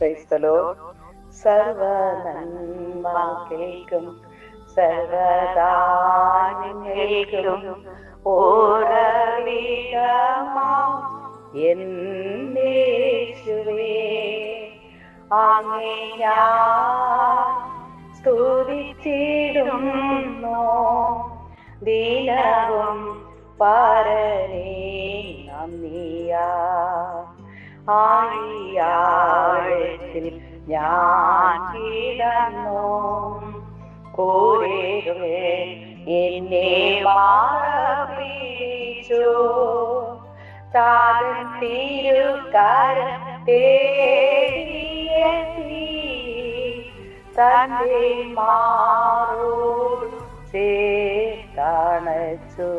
ക്രൈസ്തലോ സർവ നന്മ കേൾക്കും സർവദാനങ്ങൾക്കും ഓരവിധമാം എന്നേശുവേ അങ്ങേ നന്ദിയാ. ആഴിയാഴത്തിൽ ഞാൻ കിടന്നു. കൂരേ എന്നെ മാറപ്പിച്ചു താതൻ തിരുക്കാരം തേടിയെത്തി തന്റെ മാറോട് ചേർത്തണച്ചു.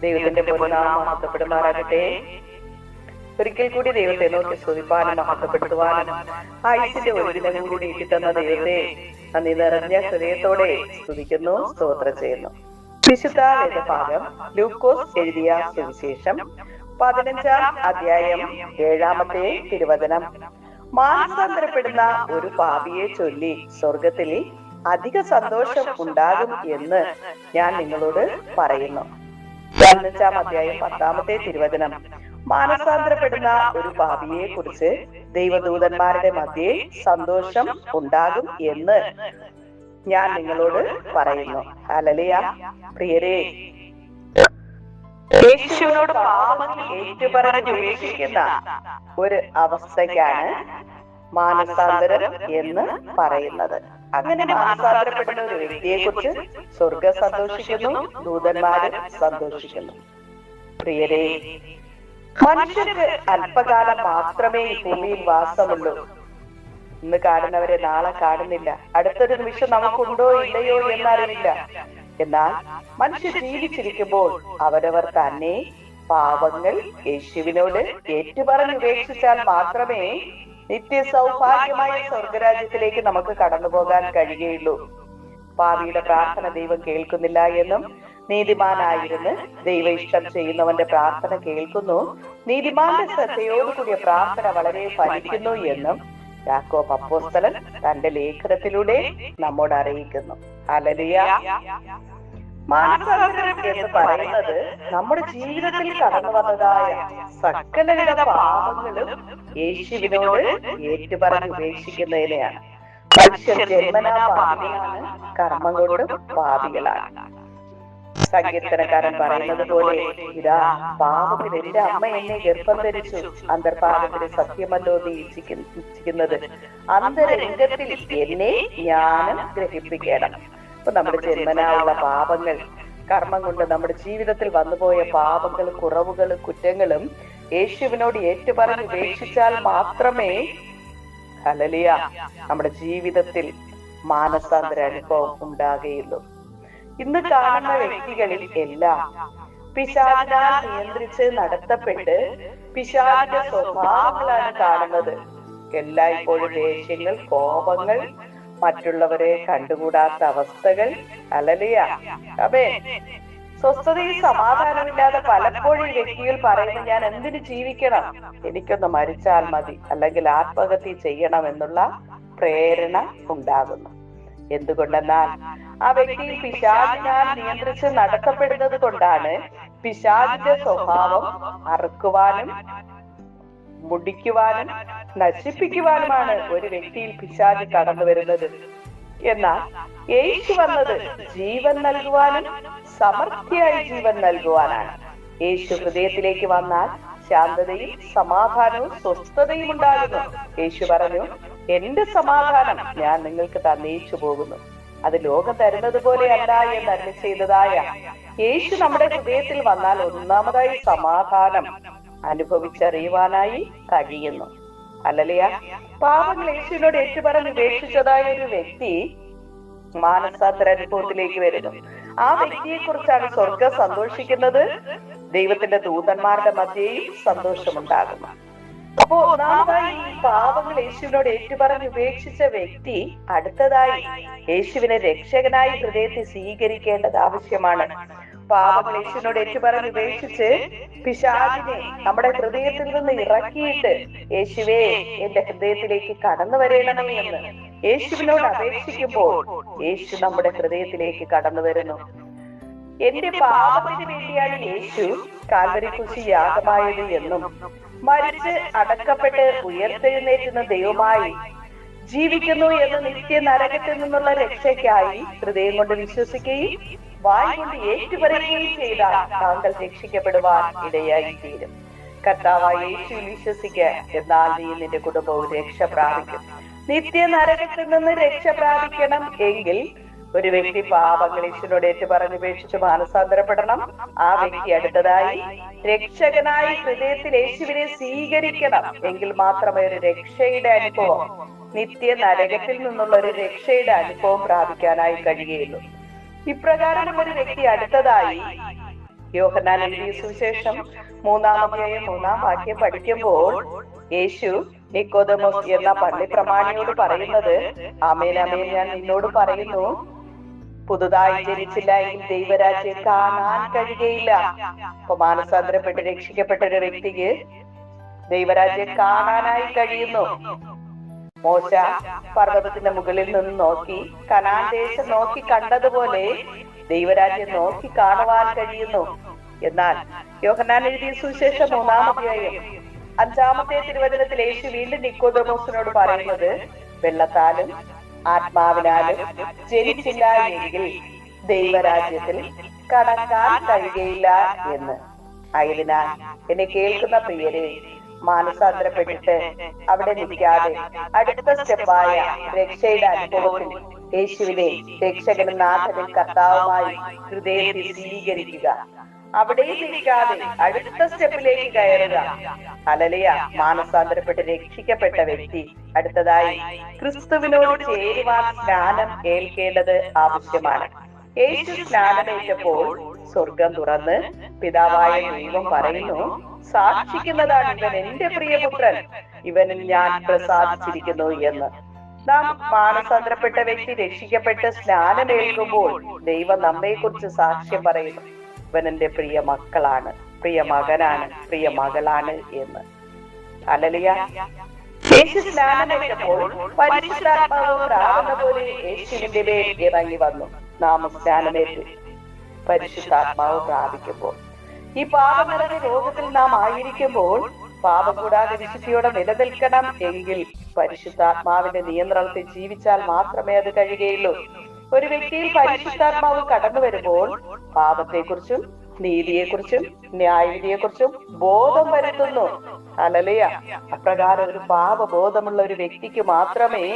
ദൈവത്തിന്റെ പൊന്നാമത്തപ്പെടുമാറാകട്ടെ ഒരിക്കൽ കൂടി ദൈവത്തെ നോക്കി സ്തുതിപ്പാനും മഹത്വപ്പെടുത്തുവാനും ആയുസിന്റെ ഒരു ദിനം കൂടി കിട്ടുന്ന ദൈവത്തെ നന്ദി നിറഞ്ഞ ഹൃദയത്തോടെ സ്തുതിക്കുന്നു സ്തോത്രം ചെയ്യുന്നു. വിശുദ്ധ വേദഭാഗം ലൂക്കോസ് എഴുതിയ സുവിശേഷം പതിനഞ്ചാം അധ്യായം ഏഴാമത്തെ തിരുവചനം. മാനസാന്തരപ്പെടുന്ന ഒരു പാപിയെ ചൊല്ലി സ്വർഗത്തിൽ അധിക സന്തോഷം ഉണ്ടാകും എന്ന് ഞാൻ നിങ്ങളോട് പറയുന്നു. പതിനഞ്ചാം അധ്യായം പത്താമത്തെ തിരുവചനം. മാനസാന്തരപ്പെടുന്ന ഒരു ഭാവിയെ കുറിച്ച് ദൈവദൂതന്മാരുടെ മധ്യേ സന്തോഷം ഉണ്ടാകും എന്ന് ഞാൻ നിങ്ങളോട് പറയുന്നു. അലലിയ പ്രിയരെ യേശുവിനോട് പാപം ഏറ്റുപറഞ്ഞ് ഉപേക്ഷിക്കുന്ന ഒരു അവസ്ഥയ്ക്കാണ് മാനസാന്തരം എന്ന് പറയുന്നത്. അങ്ങനെ മാനസാന്തരപ്പെടുന്ന ഒരു വ്യക്തിയെ കുറിച്ച് സ്വർഗ സന്തോഷിക്കുന്നു ദൂതന്മാരും സന്തോഷിക്കുന്നു. പ്രിയരെ മനുഷ്യർക്ക് അല്പകാലം മാത്രമേ ഈ ഭൂമിയിൽ വാസമുള്ളൂ. ഇന്ന് കാണുന്നവരെ നാളെ കാണുന്നില്ല. അടുത്തൊരു നിമിഷം നമുക്കുണ്ടോ ഇല്ലയോ എന്നറിയില്ല. എന്നാൽ മനുഷ്യർ ജീവിച്ചിരിക്കുമ്പോൾ അവരവർ തന്നെ പാവങ്ങൾ യേശുവിനോട് ഏറ്റുപറഞ്ഞ് ഉപേക്ഷിച്ചാൽ മാത്രമേ നിത്യ സൗഭാഗ്യമായ സ്വർഗരാജ്യത്തിലേക്ക് നമുക്ക് കടന്നു പോകാൻ കഴിയുകയുള്ളൂ. പാവിയുടെ പ്രാർത്ഥന ദൈവം കേൾക്കുന്നില്ല എന്നും നീതിമാനായിരുന്ന് ദൈവ ഇഷ്ടം ചെയ്യുന്നവന്റെ പ്രാർത്ഥന കേൾക്കുന്നു. നീതിമാന്റെ ശ്രദ്ധയോടുകൂടിയ പ്രാർത്ഥന വളരെ ഫലിക്കുന്നു എന്നും യാക്കോബ് അപ്പോസ്തലൻ തന്റെ ലേഖനത്തിലൂടെ നമ്മോട് അറിയിക്കുന്നു. അലലിയ മാനസാന്തരം എന്ന് പറയുന്നത് നമ്മുടെ ജീവിതത്തിൽ കടന്നു വന്നതായ സകലവിധ പാപങ്ങളും യേശുവിനോട് ഏറ്റുപറഞ്ഞ് ഉപേക്ഷിക്കുന്നതിനെയാണ്. മനുഷ്യർ ജന്മനാ പാപിയാണ് പാപികളാണ്. സങ്കീർത്തനക്കാരൻ പറയുന്നത് പോലെ ഇതാ പാപത്തിൽ എന്റെ അമ്മ എന്നെ ഗർഭം ധരിച്ചു അന്തർഭാഗത്തിന് സത്യമല്ലോ നീ ഇച്ഛിക്കുന്നത് അന്തരംഗത്തിൽ എന്നെ ജ്ഞാനം ഗ്രഹിപ്പിക്കണം. അപ്പൊ നമ്മുടെ ജന്മനായുള്ള പാപങ്ങൾ കർമ്മം കൊണ്ട് നമ്മുടെ ജീവിതത്തിൽ വന്നുപോയ പാപങ്ങൾ കുറവുകൾ കുറ്റങ്ങളും യേശുവിനോട് ഏറ്റുപറഞ്ഞ് ഉപേക്ഷിച്ചാൽ മാത്രമേ ഹലലിയ നമ്മുടെ ജീവിതത്തിൽ മാനസാന്തര അനുഭവം ഉണ്ടാകുകയുള്ളൂ. ഇന്ന് കാണുന്ന വ്യക്തികളിൽ എല്ലാം പിശാചിനാൽ നിയന്ത്രിച്ച് നടത്തപ്പെട്ട് പിശാചിന്റെ സ്വഭാവങ്ങളാണ് കാണുന്നത്. എല്ലായ്പ്പോഴും ദേഷ്യങ്ങൾ കോപങ്ങൾ മറ്റുള്ളവരെ കണ്ടുകൂടാത്ത അവസ്ഥകൾ അലലിയ. അതെ സ്വസ്ഥതയും സമാധാനമില്ലാതെ പലപ്പോഴും വ്യക്തികൾ പറയുന്നു ഞാൻ എന്തിനു ജീവിക്കണം? എനിക്കൊന്ന് മരിച്ചാൽ മതി അല്ലെങ്കിൽ ആത്മഹത്യ ചെയ്യണം എന്നുള്ള പ്രേരണ ഉണ്ടാകുന്നു. എന്തുകൊണ്ടെന്നാൽ ആ വ്യക്തി പിശാചിനാൽ നിയന്ത്രിച്ച് നടത്തപ്പെടുന്നത് കൊണ്ടാണ് പിശാചിന്റെ സ്വഭാവം അറുക്കുവാനും മുടിക്കുവാനും നശിപ്പിക്കുവാനുമാണ് ഒരു വ്യക്തിയിൽ പിശാച് കടന്നു വരുന്നത്. എന്നാൽ യേശു വന്നത് ജീവൻ നൽകുവാനും സമൃദ്ധിയായി ജീവൻ നൽകുവാനാണ്. യേശു ഹൃദയത്തിലേക്ക് വന്നാൽ ശാന്തതയും സമാധാനവും സ്വസ്ഥതയും ഉണ്ടാകുന്നു. യേശു പറഞ്ഞു എന്റെ സമാധാനം ഞാൻ നിങ്ങൾക്ക് തന്നയിച്ചു പോകുന്നു. അത് ലോകം തരുന്നത് പോലെയല്ല എന്ന് അരുളി ചെയ്തതായ യേശു നമ്മുടെ ഹൃദയത്തിൽ വന്നാൽ ഒന്നാമതായി സമാധാനം അനുഭവിച്ചറിയുവാനായി കഴിയുന്നു. അല്ലല്ലയ പാവങ്ങൾ യേശുവിനോട് ഏറ്റുപറഞ്ഞ് ഉപേക്ഷിച്ചതായ ഒരു വ്യക്തി മാനസാന്തര അനുഭവത്തിലേക്ക് വരുന്നു. ആ വ്യക്തിയെ കുറിച്ചാണ് സ്വർഗം സന്തോഷിക്കുന്നത്. ദൈവത്തിന്റെ ദൂതന്മാരുടെ മധ്യയും സന്തോഷമുണ്ടാകുന്നു. അപ്പോ ഒന്നാമതായി ഈ പാവങ്ങൾ യേശുവിനോട് ഏറ്റുപറഞ്ഞ് ഉപേക്ഷിച്ച വ്യക്തി അടുത്തതായി യേശുവിനെ രക്ഷകനായി ഹൃദയത്തിൽ സ്വീകരിക്കേണ്ടത് ആവശ്യമാണ്. പാപങ്ങൾ യേശുവിനോട് ഏറ്റുപറഞ്ഞ് ഉപേക്ഷിച്ച് പിശാചിനെ നമ്മുടെ ഹൃദയത്തിൽ നിന്ന് ഇറക്കിയിട്ട് യേശുവേ എന്റെ ഹൃദയത്തിലേക്ക് കടന്നു വരേണമേ എന്ന് യേശുവിനോട് അപേക്ഷിക്കുമ്പോൾ യേശു നമ്മുടെ ഹൃദയത്തിലേക്ക് കടന്നു വരുന്നു. എന്റെ പാപത്തിന് വേണ്ടിയാണ് യേശു കാൽവരി കുശി യാഗമായത് എന്നും മരിച്ച് അടക്കപ്പെട്ട് ഉയർത്തെഴുന്നേറ്റുന്ന ദൈവമായി ജീവിക്കുന്നു എന്ന് നിത്യ നരകത്തിൽ നിന്നുള്ള രക്ഷയ്ക്കായി ഹൃദയം കൊണ്ട് വിശ്വസിക്കുകയും വായ് കൊണ്ട് ഏറ്റുപറയുകയും ചെയ്താൽ താങ്കൾ രക്ഷിക്കപ്പെടുവാൻ ഇടയായി തീരും കർത്താവായ യേശു വിശ്വസിക്കുക എന്നാൽ നീ നിന്റെ കുടുംബവും രക്ഷ പ്രാപിക്കും. നിത്യ നരകത്തിൽ നിന്ന് രക്ഷ പ്രാപിക്കണം എങ്കിൽ ഒരു വ്യക്തി പാപങ്ങൾ ഈശ്വരനോട് ഏറ്റു പറഞ്ഞുപേക്ഷിച്ച് മാനസാന്തരപ്പെടണം. ആ വ്യക്തി അടുത്തതായി രക്ഷകനായി ഹൃദയത്തിൽ യേശുവിനെ സ്വീകരിക്കണം. എങ്കിൽ മാത്രമേ ഒരു രക്ഷയുടെ അനുഭവം നിത്യ നരകത്തിൽ നിന്നുള്ള ഒരു രക്ഷയുടെ അനുഭവം പ്രാപിക്കാനായി കഴിയുകയുള്ളൂ. ഇപ്രകാരം ഒരു വ്യക്തി അടുത്തതായി യോഹനാൻ എഴുതിയ സുവിശേഷം മൂന്നാമധ്യായം മൂന്നാം വാക്യം പഠിക്കുമ്പോൾ യേശു നിക്കോദമോസ് എന്ന പള്ളി പ്രമാണിയോട് പറയുന്നത് ആമേൻ ഞാൻ നിന്നോട് പറയുന്നു പുതുതായി ജനിച്ചില്ല എങ്കിൽ ദൈവരാജ്യം കാണാൻ കഴിയുകയില്ല. അപ്പൊ മാനസാന്തരപ്പെട്ട് രക്ഷിക്കപ്പെട്ട ഒരു വ്യക്തിക്ക് ദൈവരാജ്യം കാണാനായി കഴിയുന്നു. മോശ പർവതത്തിന്റെ മുകളിൽ നിന്ന് നോക്കി കനാൻ ദേശം നോക്കി കണ്ടതുപോലെ ദൈവരാജ്യം നോക്കി കാണുവാൻ കഴിയുന്നു. എന്നാൽ യോഹന്നാൻ എഴുതിയ സുവിശേഷം മൂന്നാമധ്യായം അഞ്ചാമത്തെ തിരുവചനത്തിൽ യേശു വീണ്ടും നിക്കോദമോസിനോട് പറയുന്നത് വെള്ളത്താലും ആത്മാവിനാലും ജനിച്ചില്ല എങ്കിൽ ദൈവരാജ്യത്തിൽ കടക്കാൻ കഴിയുകയില്ല എന്ന്. ആയതിനാൽ എന്നെ കേൾക്കുന്ന പ്രിയരെ മാനസാന്തരപ്പെട്ടിട്ട് അവിടെ നിൽക്കാതെ അടുത്ത സ്റ്റെപ്പായ രക്ഷയുടെ അനുഭവത്തിൽ യേശുവിനെ രക്ഷകനും നാഥനും കർത്താവുമായി ഹൃദയത്തിൽ സ്വീകരിക്കുക. അവിടെ നിൽക്കാതെ അടുത്ത സ്റ്റെപ്പിലേക്ക് കയറുക. അലലയ മാനസാന്തരപ്പെട്ട് രക്ഷിക്കപ്പെട്ട വ്യക്തി അടുത്തതായി ക്രിസ്തുവിനോട് ചേരുവാൻ സ്നാനം ഏൽക്കേണ്ടത് ആവശ്യമാണ്. യേശു സ്നാനമേറ്റപ്പോൾ സ്വർഗം തുറന്ന് പിതാവായ ദൈവം പറയുന്നു സാക്ഷിക്കുന്നതാണ് ഇവൻ എന്റെ പ്രിയപുത്രൻ. ഇവനിൽ ഞാൻ പ്രസാദിച്ചിരിക്കുന്നു എന്ന്. നാം മാനസാന്തരപ്പെട്ട വ്യക്തി രക്ഷിക്കപ്പെട്ട് സ്നാനമേൽക്കുമ്പോൾ ദൈവം നമ്മെ കുറിച്ച് സാക്ഷ്യം പറയുന്നു. ഇവൻ എന്റെ പ്രിയ മക്കളാണ്. പ്രിയ മകനാണ് പ്രിയ മകളാണ് എന്ന്. അലലിയ ഇറങ്ങി വന്നു. നാം സ്നാനമേറ്റ് പരിശുദ്ധാത്മാവ് പ്രാപിക്കുമ്പോൾ. ഈ പാപം രോഗത്തിൽ നാം ആയിരിക്കുമ്പോൾ പാപം കൂടാതെ വിശുദ്ധിയോടെ നിലനിൽക്കണം എങ്കിൽ പരിശുദ്ധാത്മാവിന്റെ നിയന്ത്രണത്തിൽ ജീവിച്ചാൽ മാത്രമേ അത് കഴിയുകയുള്ളൂ. ഒരു വ്യക്തിയിൽ പരിശുദ്ധാത്മാവ് കടന്നു വരുമ്പോൾ പാപത്തെക്കുറിച്ചും നീതിയെക്കുറിച്ചും ന്യായവിധിയെക്കുറിച്ചും ബോധം വരുത്തുന്നു. അലലയ അപ്രകാരം ഒരു പാപബോധമുള്ള ഒരു വ്യക്തിക്ക് മാത്രമേ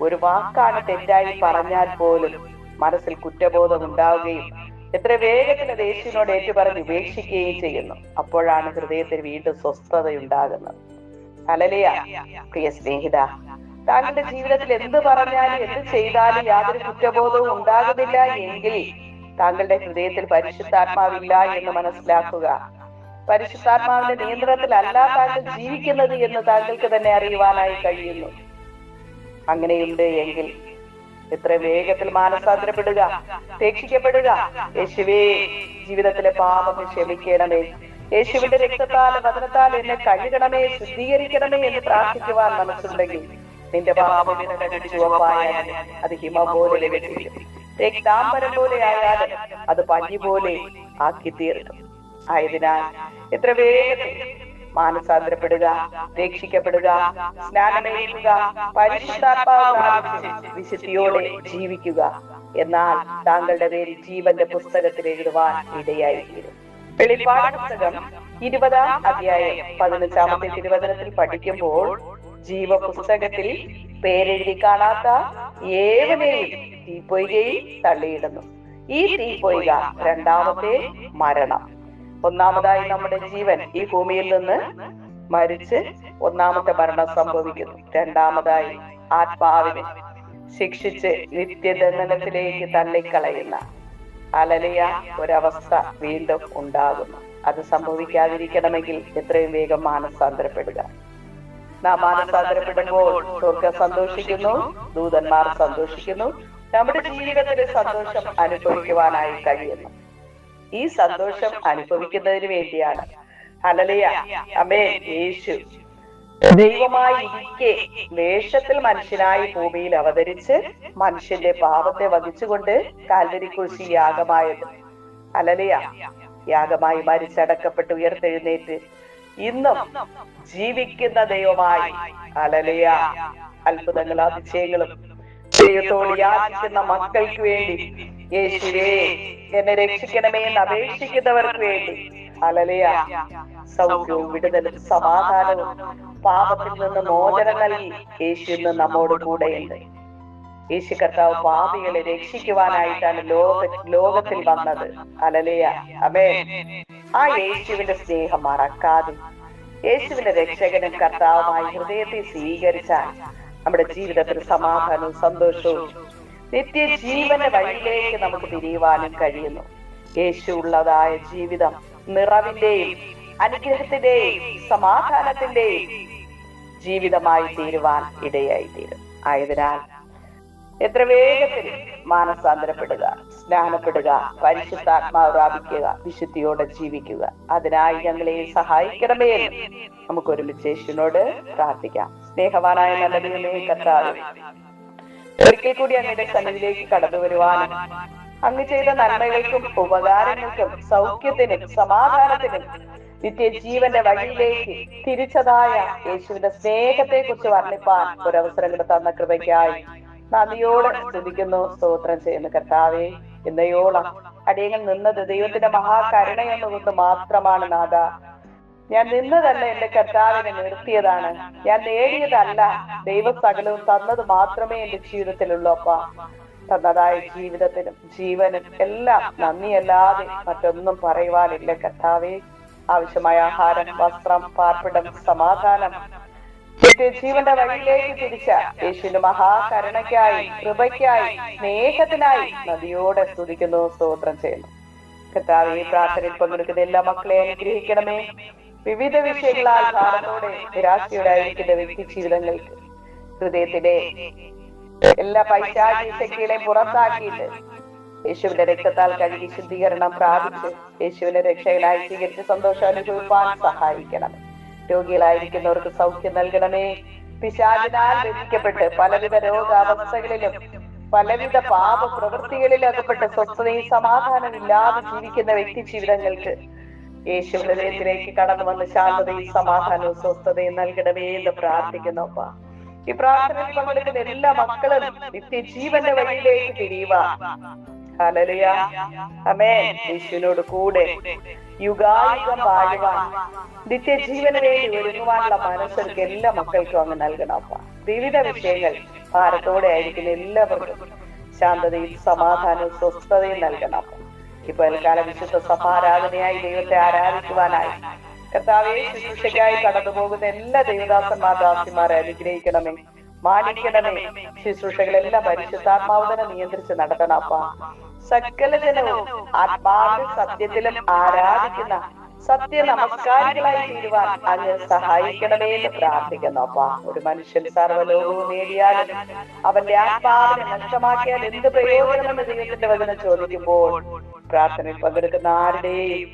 ഒരു വാക്കാണ് തെറ്റായി പറഞ്ഞാൽ പോലും മനസ്സിൽ കുറ്റബോധം ഉണ്ടാവുകയും എത്ര വേഗത്തിൽ അത് ഏറ്റുപറഞ്ഞ് ഉപേക്ഷിക്കുകയും ചെയ്യുന്നു. അപ്പോഴാണ് ഹൃദയത്തിൽ വീണ്ടും സ്വസ്ഥതയുണ്ടാകുന്നത്. അലലയ പ്രിയ സ്നേഹിത താങ്കളുടെ ജീവിതത്തിൽ എന്ത് പറഞ്ഞാലും എന്ത് ചെയ്താലും യാതൊരു കുറ്റബോധവും ഉണ്ടാകുന്നില്ല എങ്കിൽ താങ്കളുടെ ഹൃദയത്തിൽ പരിശുദ്ധാത്മാവില്ല എന്ന് മനസ്സിലാക്കുക. പരിശുദ്ധാത്മാവിന്റെ നിയന്ത്രണത്തിലല്ല താങ്കൾ ജീവിക്കുന്നത് എന്ന് താങ്കൾക്ക് തന്നെ അറിയുവാനായി കഴിയുന്നു. അങ്ങനെയുണ്ട് എങ്കിൽ എത്ര വേഗത്തിൽ മാനസാന്തരപ്പെടുക രക്ഷിക്കപ്പെടുക. യേശുവേ ജീവിതത്തിലെ പാപം ക്ഷമിക്കണമേ. യേശുവിന്റെ രക്തത്താൽ വചനത്താൽ എന്നെ കഴുകണമേ ശുദ്ധീകരിക്കണമേ എന്ന് പ്രാർത്ഥിക്കുവാൻ മനസ്സുണ്ടെങ്കിൽ നിന്റെ പാപം ചുവപ്പായാൽ അത് ഹിമം പോലെ ലഭിക്കും രക്താംബരം പോലെ ആയാലും അത് പഞ്ഞി പോലെ ആക്കി തീർക്കും ആയതിനാൽ എത്ര വേഗത്തിൽ മാനസാന്തരപ്പെടുക രക്ഷിക്കപ്പെടുക സ്നാനമേൽക്കുക പരിശുദ്ധാത്മാവ് പ്രാപിച്ച് വിശുദ്ധിയോടെ ജീവിക്കുക എന്നാൽ താങ്കളുടെ പേരിൽ ജീവന്റെ പുസ്തകത്തിൽ എഴുതുവാൻ ഇടയായി തീരും വെളിപ്പാട് പുസ്തകം ഇരുപതാം അധ്യായം പതിനഞ്ചാമത്തെ തിരുവചനത്തിൽ പഠിക്കുമ്പോൾ ജീവപുസ്തകത്തിൽ പേരെഴുതി കാണാത്ത ഏവനെയും തീപ്പൊയ്കയിൽ തള്ളിയിടുന്നു. ഈ തീപ്പൊയ്ക രണ്ടാമത്തെ മരണം. ഒന്നാമതായി നമ്മുടെ ജീവൻ ഈ ഭൂമിയിൽ നിന്ന് മരിച്ച് ഒന്നാമത്തെ മരണം സംഭവിക്കുന്നു. രണ്ടാമതായി ആത്മാവിനെ ശിക്ഷിച്ച് നിത്യദണ്ഡനത്തിലേക്ക് തള്ളിക്കളയുന്ന അലലിയ ഒരവസ്ഥ വീണ്ടും ഉണ്ടാകുന്നു. അത് സംഭവിക്കാതിരിക്കണമെങ്കിൽ എത്രയും വേഗം മാനസാന്തരപ്പെടുക. നാം മാനസാന്തരപ്പെടുമ്പോൾ സ്വർഗം സന്തോഷിക്കുന്നു ദൂതന്മാർ സന്തോഷിക്കുന്നു നമ്മുടെ ജീവിതത്തിലെ സന്തോഷം അനുഭവിക്കുവാനായി കഴിയുന്നു. ഈ സന്തോഷം അനുഭവിക്കുന്നതിന് വേണ്ടിയാണ്. ഹലലിയ അമേ യേശു. ദൈവമായി ഇരിക്കെ വേഷത്തിൽ മനുഷ്യനായി ഭൂമിയിൽ അവതരിച്ച് മനുഷ്യന്റെ പാപത്തെ വഹിച്ചുകൊണ്ട് കാൽവരി കുറിച്ച് യാഗമായത് അലലിയ യാഗമായി മരിച്ചടക്കപ്പെട്ട് ഉയർത്തെഴുന്നേറ്റ് ഇന്നും ജീവിക്കുന്ന ദൈവമായി. അലലിയ അത്ഭുതങ്ങളും അതിശയങ്ങളും ദൈവത്തോട് യാചിക്കുന്ന മക്കൾക്ക് വേണ്ടി. യേശുവേ എന്നെ രക്ഷിക്കണമേ എന്ന് അപേക്ഷിക്കുന്നവർക്ക് വേണ്ടി. അലലിയ സൗഖ്യവും വിടുതലും സമാധാനവും പാപത്തിൽ നിന്ന് മോചനം നൽകി യേശു ഇന്ന് നമ്മോട് കൂടെയുണ്ട് യേശു കർത്താവ് പാപികളെ രക്ഷിക്കുവാനായിട്ടാണ് ലോക ലോകത്തിൽ വന്നത്. അലലിയ അമേ ആ യേശുവിന്റെ സ്നേഹം മറക്കാതെ യേശുവിന്റെ രക്ഷകനും കർത്താവുമായി ഹൃദയത്തെ സ്വീകരിച്ചാൽ നമ്മുടെ ജീവിതത്തിൽ സമാധാനവും സന്തോഷവും നിത്യജീവന്റെ വഴിയിലേക്ക് നമുക്ക് തിരിയുവാനും കഴിയുന്നു. യേശു ഉള്ളതായ ജീവിതം നിറവിന്റെയും അനുഗ്രഹത്തിന്റെയും സമാധാനത്തിന്റെയും ജീവിതമായി തീരുവാൻ ഇടയായി തീരും ആയതിനാൽ എത്ര വേഗത്തിൽ മാനസാന്തരപ്പെടുക സ്നാനപ്പെടുക പരിശുദ്ധാത്മാവ് പ്രാപിക്കുക വിശുദ്ധിയോടെ ജീവിക്കുക. അതിനായി ഞങ്ങളെ സഹായിക്കണമേ നമുക്ക് ഒരുമിച്ച് യേശുവിനോട് പ്രാർത്ഥിക്കാം. സ്നേഹവാനായ നല്ല ദൈവമേ കർത്താവ് ഒരിക്കൽ കൂടി അങ്ങയുടെ സന്നിധിയിലേക്ക് കടന്നു വരുവാനും അങ്ങ് ചെയ്ത നന്മകൾക്കും ഉപകാരങ്ങൾക്കും സൗഖ്യത്തിനും സമാധാനത്തിനും നിത്യജീവന്റെ വഴിയിലേക്ക് തിരിച്ചതായ യേശുവിന്റെ സ്നേഹത്തെ കുറിച്ച് വർണിപ്പാൻ ഒരവസരം തന്ന കൃപയ്ക്കായി നന്ദിയോടെ സ്തുതിക്കുന്നു സ്തോത്രം ചെയ്യുന്നു കർത്താവെ. എന്നയോളം അടിയങ്ങൾ നിന്നത് ദൈവത്തിന്റെ മഹാകരുണയെന്നുകൊണ്ട് മാത്രമാണ് നാഥ. ഞാൻ നിന്നതല്ല എന്റെ കർത്താവിനെ നിർത്തിയതാണ്. ഞാൻ നേടിയതല്ല ദൈവ സകലവും തന്നത് മാത്രമേ എന്റെ ജീവിതത്തിലുള്ളൂ അപ്പ. തന്നതായ ജീവിതത്തിനും ജീവനും എല്ലാം നന്ദിയല്ലാതെ മറ്റൊന്നും പറയുവാനില്ല കർത്താവെ. ആവശ്യമായ ആഹാരം വസ്ത്രം പാർപ്പിടം സമാധാനം ജീവന്റെ വഴിയിലേക്ക് തിരിച്ച യേശുവിന്റെ മഹാകരുണയ്ക്കായി കൃപയ്ക്കായി സ്നേഹത്തിനായി നദിയോടെ സ്തുതിക്കുന്നു സ്തോത്രം ചെയ്യുന്നു. കർത്താവ് ഈ പ്രാർത്ഥനയിൽ പങ്കെടുക്കുന്ന എല്ലാ മക്കളെ അനുഗ്രഹിക്കണമേ. വിവിധ വിഷയങ്ങളാൽ ഭാരത്തോടെ നിരാശയോടെ ആയിരിക്കുന്ന വ്യക്തി ജീവിതങ്ങൾക്ക് ഹൃദയത്തിലെ എല്ലാ പൈശാചി പുറത്താക്കിയിട്ട് യേശുവിന്റെ രക്തത്താൽ കഴുകി ശുദ്ധീകരണം പ്രാപിച്ച് യേശുവിനെ രക്ഷകനായി സ്വീകരിച്ച് സന്തോഷം അനുഭവിപ്പാൻ സഹായിക്കണം രോഗികളായിരിക്കുന്നവർക്ക് സൗഖ്യം നൽകണമേ. പിശാചിനാൽ ബന്ധിക്കപ്പെട്ട് പലവിധ രോഗാവസ്ഥകളിലും പലവിധ പാപ പ്രവൃത്തികളിലും അകപ്പെട്ട് സ്വസ്ഥതയും സമാധാനം ഇല്ലാതെ ജീവിക്കുന്ന വ്യക്തി ജീവിതങ്ങൾക്ക് യേശു ഹൃദയത്തിലേക്ക് കടന്നു വന്ന് ശാന്തതയും സമാധാനവും സ്വസ്ഥതയും നൽകണമേ എന്ന് പ്രാർത്ഥിക്കുന്നു ഈ പ്രാർത്ഥനയിൽ പങ്കെടുക്കുന്ന എല്ലാ മക്കളും നിത്യജീവന്റെ വഴിയിലേക്ക് തിരിയുക. ഹലലിയ ആമേൻ. യേശുവിനോട് കൂടെ യുഗായുഗം വാഴുവാൻ നിത്യജീവന് വേണ്ടി ഒരുങ്ങുവാനുള്ള മനസ്സെടുക്ക് എല്ലാ മക്കൾക്കും അങ്ങ് നൽകണപ്പ വിവിധ വിഷയങ്ങൾ ഭാരത്തോടെ ആയിരിക്കുന്ന എല്ലാവർക്കും ശാന്തതയും സമാധാനവും സ്വസ്ഥതയും നൽകണം ഇപ്പൊ എൽക്കാല വിശുദ്ധ സഭാരാധനയായി ദൈവത്തെ ആരാധിക്കുവാനായി കർത്താവെ ശുശ്രൂഷയ്ക്കായി കടന്നു പോകുന്ന എല്ലാ ദൈവദാസന്മാർ ദാസിമാരെ അനുഗ്രഹിക്കണമേ മാനിക്കണമേ. ശുശ്രൂഷകളെല്ലാം പരിശുദ്ധാത്മാവതനെ നിയന്ത്രിച്ച് നടത്തണം അപ്പ. സകല ജനവും ആത്മാവിലും സത്യത്തിലും ആരാധിക്കുന്ന സത്യ നമസ്കാരികളായി തീരുവാൻ അങ്ങ് സഹായിക്കണമേ എന്ന് പ്രാർത്ഥിക്കുന്നു. അപ്പ ഒരു മനുഷ്യൻ സർവലോകവും നേടിയാലും അവന്റെ ആത്മാവിനെ നഷ്ടമാക്കിയാൽ എന്ത് പ്രയോജനമെന്ന് ദൈവത്തിന്റെ വചനം ചോദിക്കുമ്പോൾ പ്രാർത്ഥനയിൽ പങ്കെടുക്കുന്ന ആരുടെയും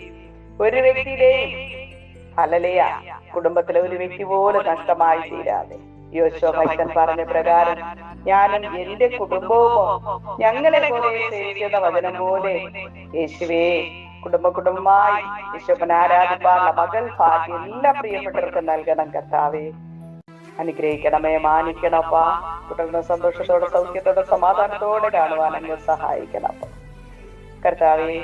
ഒരു വ്യക്തിയുടെയും അലലയ കുടുംബത്തിലെ ഒരു വ്യക്തി പോലെ നഷ്ടമായി തീരാതെ യോശോ പറഞ്ഞ പ്രകാരം ഞാനും എന്റെ കുടുംബവുമോ? ഞങ്ങളെ പോലെ സേവിക്കുന്ന വചനം പോലെ യേശുവേ കുടുംബ കുടുംബമായി യേശുപ്പൻ ആരാധിപ്പാനുള്ള മകൾ ഭാഗ്യം എല്ലാ പ്രിയപ്പെട്ടവർക്കും നൽകണം കർത്താവേ. അനുഗ്രഹിക്കണമേ മാനിക്കണപ്പാ തുടർന്ന് സന്തോഷത്തോടെ സൗഖ്യത്തോടെ സമാധാനത്തോടെ കാണുവാൻ അങ്ങ് സഹായിക്കണപ്പ കർത്താവേ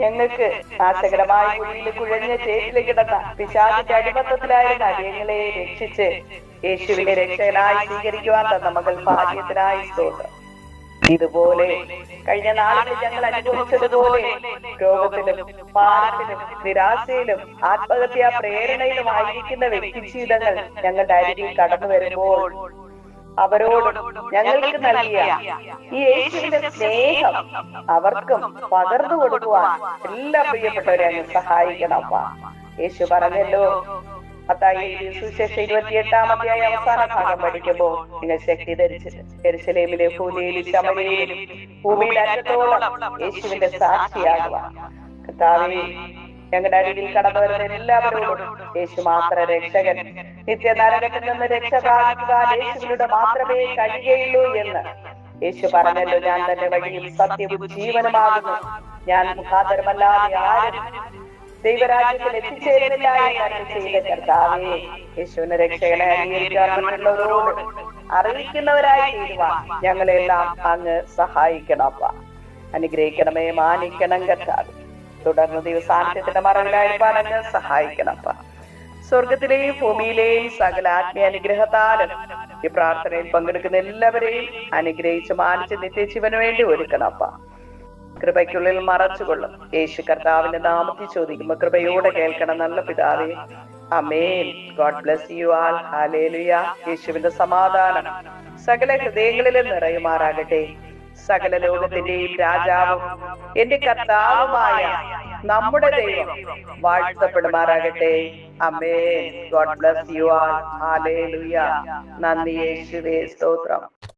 ഞങ്ങൾക്ക് നാശകരമായ കുഴിയിൽ കുഴഞ്ഞ ചേറ്റിൽ കിടന്ന പിശാചിന്റെ അടിമത്തത്തിലായിരുന്ന അടിയങ്ങളെ രക്ഷിച്ച് യേശുവിനെ രക്ഷകനായി സ്വീകരിക്കുവാൻ തന്ന മകൾ ഭാഗ്യത്തിനായി സ്തോത്രം. ഇതുപോലെ കഴിഞ്ഞ നാളിൽ ഞങ്ങൾ അനുഭവിച്ചതുപോലെ രോഗത്തിലും പാടത്തിലും നിരാശയിലും ആത്മഹത്യാ പ്രേരണയിലുമായിരിക്കുന്ന വ്യക്തി ജീവിതങ്ങൾ ഞങ്ങളുടെ അരികിൽ കടന്നു വരുമ്പോൾ അവരോട് ഞങ്ങൾക്ക് നൽകിയ ഈ യേശുവിന്റെ സ്നേഹം അവർക്കും പകർന്നു കൊടുക്കുവാൻ എല്ലാ പ്രിയപ്പെട്ടവരെ സഹായിക്കണം യേശു പറഞ്ഞല്ലോ മത്തായി സുശേഷ ഇരുപത്തിയെട്ടാം അധ്യായ അവസാന ഭാഗം പഠിക്കുമ്പോൾ നിങ്ങൾ ശക്തി ധരിച്ച് എരുസലേമിലെ ഭൂമിയിലും ശമരയിലും ഭൂമിയിൽ അറ്റത്തോളം യേശുവിന്റെ സാക്ഷിയാകുക കർത്താവേ ഞങ്ങളുടെ അരികിൽ കടന്നു വരുന്ന എല്ലാവരോടും യേശു മാത്ര രക്ഷകൻ. നിത്യ നരകത്തിൽ നിന്ന് രക്ഷ പ്രാപിക്കുവാൻ യേശുവിലൂടെ മാത്രമേ കഴിയുകയുള്ളൂ എന്ന്. യേശു പറഞ്ഞല്ലോ ഞാൻ തന്നെ വഴിയും സത്യവും ജീവനുമാകുന്നു. ഞാൻ മുഖാന്തരമല്ലാതെ ആരും ദൈവരാജ്യത്തിൽ എത്തിച്ചേരുന്നില്ല എന്ന് അരുളി ചെയ്ത കർത്താവേ. യേശുവിനെ രക്ഷകനെ അംഗീകരിക്കാൻ മറ്റുള്ളവരോട് അറിയിക്കുന്നവരായി തീരുവാൻ ഞങ്ങളെല്ലാം അങ്ങ് സഹായിക്കണപ്പ. അനുഗ്രഹിക്കണമേ മാനിക്കണം കർത്താവ്. തുടർന്ന് ദിവസാന്ത്യത്തിന്റെ മറവിലായിരിക്കാൻ അങ്ങ് സഹായിക്കണപ്പ. സ്വർഗത്തിലെയും ഭൂമിയിലെയും സകല ആത്മീയ അനുഗ്രഹത്താലും ഈ പ്രാർത്ഥനയിൽ പങ്കെടുക്കുന്ന എല്ലാവരെയും അനുഗ്രഹിച്ച് മാനിച്ച് നിത്യജീവന് വേണ്ടി ഒരുക്കണപ്പ. കൃപയ്ക്കുള്ളിൽ മറച്ചുകൊള്ളും. യേശു കർത്താവിന്റെ നാമത്തിൽ ചോദിക്കുമ്പോ കൃപയോടെ കേൾക്കണം നല്ല പിതാവേ. Amen God bless you all. Hallelujah യേശുവിന്റെ സമാധാനം സകല ഹൃദയങ്ങളിലും നിറയുമാറാകട്ടെ. സകല ലോകത്തിന്റെയും രാജാവും എന്റെ കർത്താവുമായ നമ്മുടെ ദൈവം വാഴ്ത്തപ്പെടുമാറാകട്ടെ. Amen God bless you all. Hallelujah നന്ദി യേശുവേ. സ്തോത്രം.